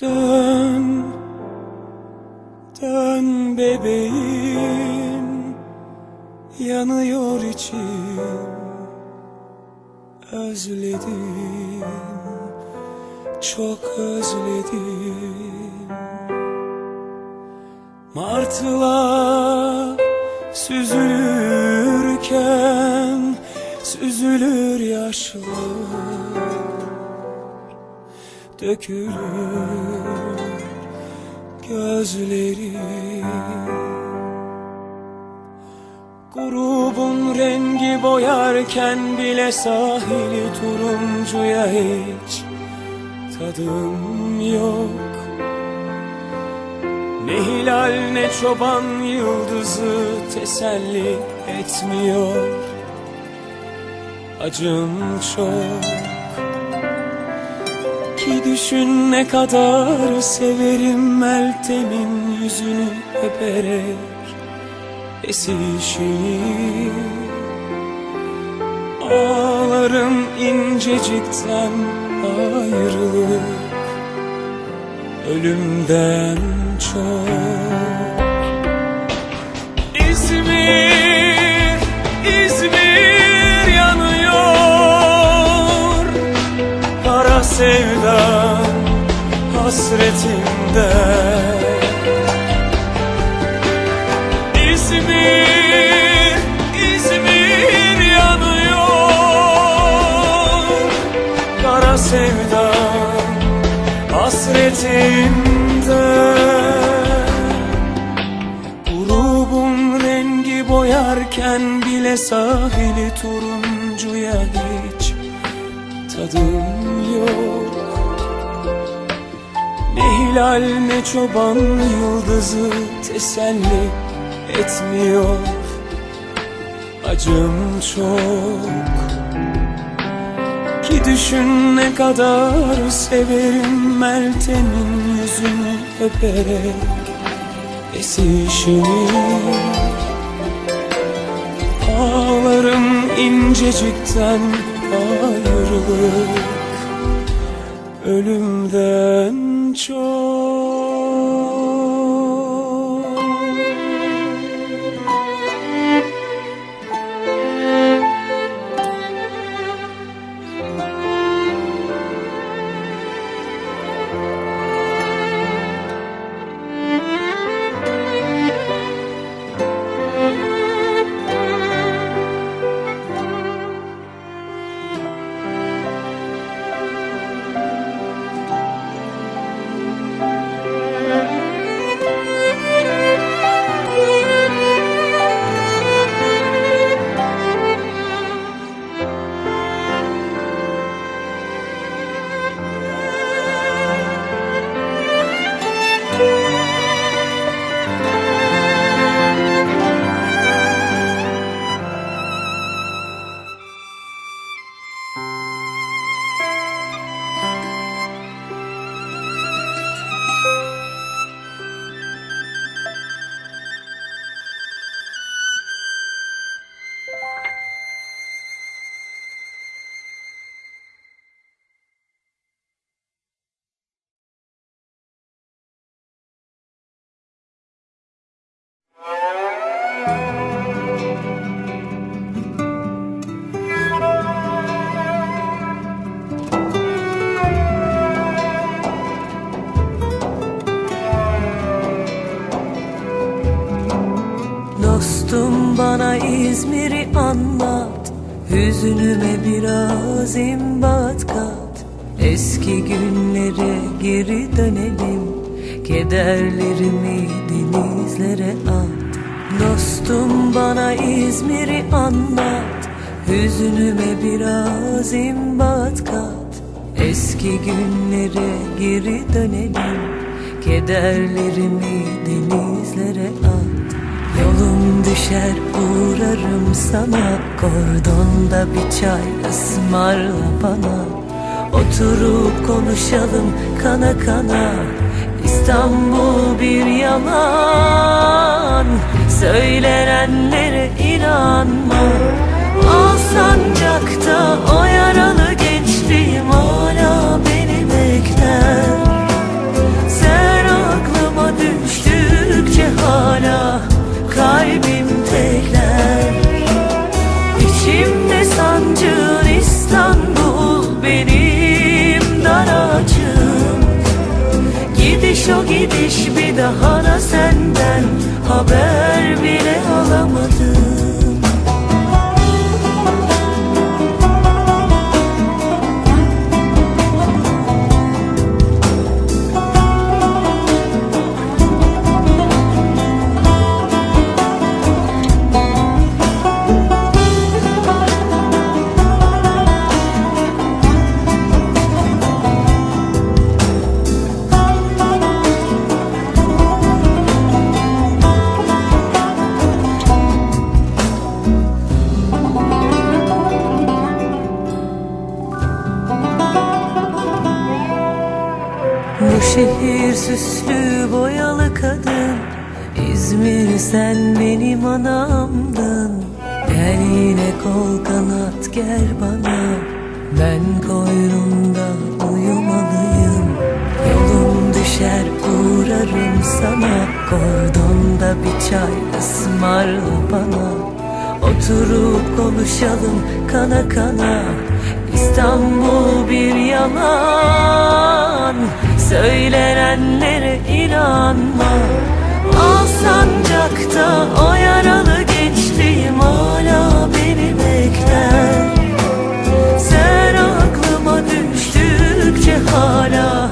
Dön, dön bebeğim, yanıyor içim, özledim, çok özledim. Martılar süzülürken, süzülür yaşlar dökülür gözleri Grubun rengi boyarken bile sahili turuncuya hiç tadım yok. Ne hilal ne çoban yıldızı teselli etmiyor. Acım çok ki düşün ne kadar severim Meltem'in yüzünü öperek esişini. Ağlarım incecikten ayrılık Ölümden çok Kara sevdam hasretimde. İzmir, İzmir yanıyor. Kara sevdam hasretimde. Grubun rengi boyarken bile sahili turuncuya hiç tadım yok. Ne hilal ne çoban yıldızı teselli etmiyor. Acım çok. Ki düşün ne kadar severim Meltem'in yüzünü öperek esişini Ağlarım incecikten ayrılık. Ölümden çok 啊。Dostum bana İzmir'i anlat. Hüznüme biraz imbat kat. Eski günlere geri dönelim. Kederlerimi denizlere at. Dostum bana İzmir'i anlat. Hüznüme biraz imbat kat. Eski günlere geri dönelim. Kederlerimi denizlere at Yolum düşer uğrarım sana. Kordonda bir çay ısmarla bana. Oturup konuşalım kana kana. İstanbul bir yalan. Söylenenlere inanma. Al sancakta o yaralı gençliğim hala beni bekler gidiş bir daha. Şehir süslü boyalı kadın. İzmir sen benim anamdın. Gel yine kol kanat gel bana. Ben koynunda uyumalıyım. Yolum düşer uğrarım sana. Kordonda bir çay ısmarla bana. Oturup konuşalım kana kana. İstanbul bir yalan Söylenenlere inanma. Alsancak'ta o yaralı gençliğim hala beni bekler. Sen aklıma düştükçe hala